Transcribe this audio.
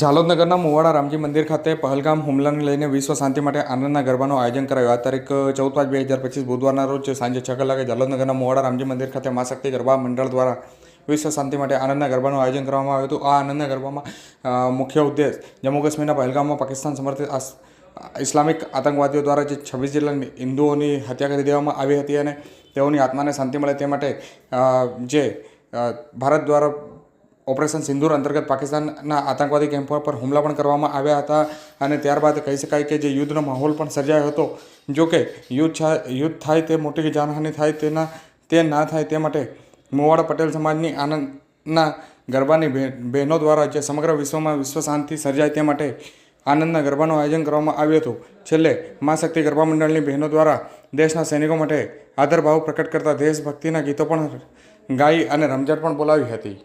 ઝાલોદનગરના મુવાડા રામજી મંદિર ખાતે પહલગામ હુમલાને લઈને વિશ્વ શાંતિ માટે આનંદના ગરબાનું આયોજન કરાયું. આ તારીખ ચૌદ પાંચ બે હજાર પચીસ બુધવારના રોજ સાંજે છ કલાકે જાલોદનગરના મુવાડા રામજી મંદિર ખાતે મા શક્તિ ગરબા મંડળ દ્વારા વિશ્વ શાંતિ માટે આનંદના ગરબાનું આયોજન કરવામાં આવ્યું હતું. આ આનંદના ગરબામાં મુખ્ય ઉદ્દેશ જમ્મુ કાશ્મીરના પહલગામમાં પાકિસ્તાન સમર્થિત ઇસ્લામિક આતંકવાદીઓ દ્વારા જે છવ્વીસ જેટલા હિન્દુઓની હત્યા કરી દેવામાં આવી હતી અને તેઓની આત્માને શાંતિ મળે તે માટે જે ભારત દ્વારા ઓપરેશન સિંદૂર અંતર્ગત પાકિસ્તાનના આતંકવાદી કેમ્પો પર હુમલા પણ કરવામાં આવ્યા હતા અને ત્યારબાદ કહી શકાય કે જે યુદ્ધનો માહોલ પણ સર્જાયો હતો. જો કે યુદ્ધ યુદ્ધ થાય તે મોટી જાનહાનિ થાય તેના, તે ના થાય તે માટે મુવાડા પટેલ સમાજની આનંદના ગરબાની બહેનો દ્વારા જે સમગ્ર વિશ્વમાં વિશ્વ શાંતિ સર્જાય તે માટે આનંદના ગરબાનું આયોજન કરવામાં આવ્યું હતું. છેલ્લે મા શક્તિ ગરબા મંડળની બહેનો દ્વારા દેશના સૈનિકો માટે આદરભાવ પ્રકટ કરતા દેશભક્તિના ગીતો પણ ગાઈ અને રમઝટ પણ બોલાવી હતી.